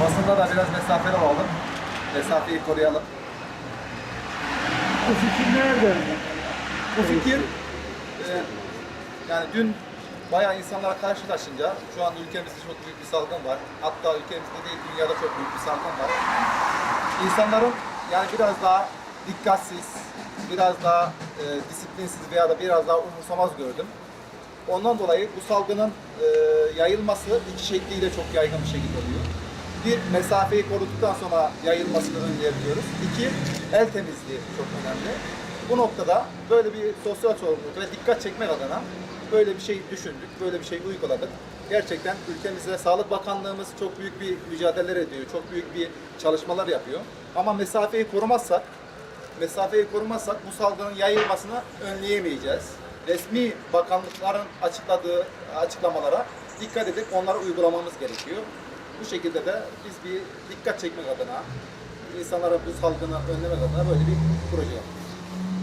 Basında da biraz mesafeli olalım. Mesafeyi koruyalım. Bu fikir nereden? Bu fikir e, yani dün bayağı insanlara karşılaşınca şu anda ülkemizde çok büyük bir salgın var. Hatta ülkemizde değil dünyada çok büyük bir salgın var. İnsanların yani biraz daha dikkatsiz, biraz daha e, disiplinsiz veya da biraz daha umursamaz gördüm. Ondan dolayı bu salgının e, yayılması iki şekliyle çok yaygın bir şekilde oluyor. Bir, mesafeyi koruduktan sonra yayılmasını önleyebiliyoruz. İki, el temizliği çok önemli. Bu noktada böyle bir sosyal sorumluluk ve dikkat çekmek adına böyle bir şey düşündük, böyle bir şey uyguladık. Gerçekten ülkemizde Sağlık Bakanlığımız çok büyük bir mücadeleler ediyor, çok büyük bir çalışmalar yapıyor. Ama mesafeyi korumazsak, mesafeyi korumazsak bu salgının yayılmasını önleyemeyeceğiz. Resmi bakanlıkların açıkladığı açıklamalara dikkat edip onları uygulamamız gerekiyor. Bu şekilde de biz bir dikkat çekmek adına, insanlara bu salgını önlemek adına böyle bir proje yaptık.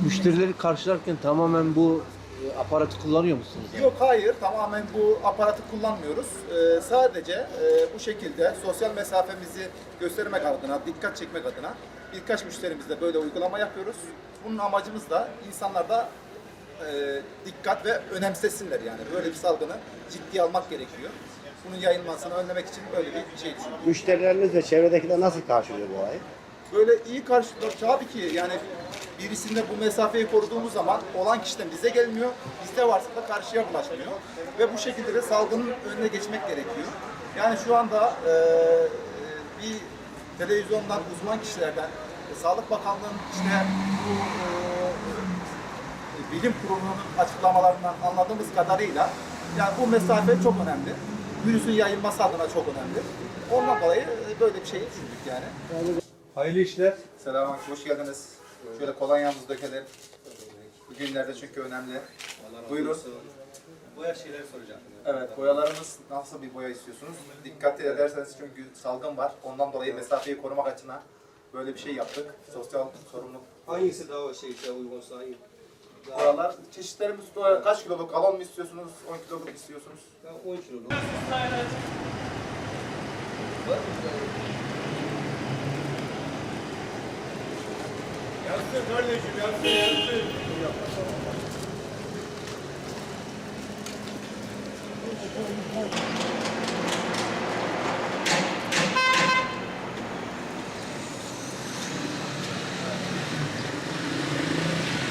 Müşterileri karşılarken tamamen bu e, aparatı kullanıyor musunuz? Yok hayır tamamen bu aparatı kullanmıyoruz. Ee, sadece e, bu şekilde sosyal mesafemizi göstermek adına, dikkat çekmek adına birkaç müşterimizle böyle uygulama yapıyoruz. Bunun amacımız da insanlarda e, dikkat ve önemsesinler yani. Böyle bir salgını ciddiye almak gerekiyor. Bunun yayılmasını önlemek için böyle bir şey düşündük. Müşterileriniz ve çevredekiler nasıl karşılıyor bu olayı? Böyle iyi karşılıklar tabii ki yani birisinde bu mesafeyi koruduğumuz zaman olan kişiden bize gelmiyor, bizde varsa da karşıya bulaşmıyor. Ve bu şekilde de salgının önüne geçmek gerekiyor. Yani şu anda e, bir televizyondan uzman kişilerden, e, Sağlık Bakanlığı'nın işte bu e, bilim kurulunun açıklamalarından anladığımız kadarıyla yani bu mesafe çok önemli. Virüsün yayılması adına çok önemli. Ondan dolayı e, böyle bir şey düşündük yani. Hayırlı işler. Selamünaleyküm, hoş geldiniz. Şöyle kolonyamızı dökelim. Bugünlerde çünkü önemli. Buyurun. Boya şeyler soracağım. Evet, boyalarınız nasıl bir boya istiyorsunuz? Dikkat ederseniz çünkü salgın var. Ondan dolayı mesafeyi korumak açısından böyle bir şey yaptık. Sosyal sorumluluk. Hangisi daha şey şey uygunsa hangi? Boyalar, çeşitlerimiz boya kaç kiloluk? Galon mu istiyorsunuz? 10 kiloluk istiyorsunuz? Ben 10 kiloluk.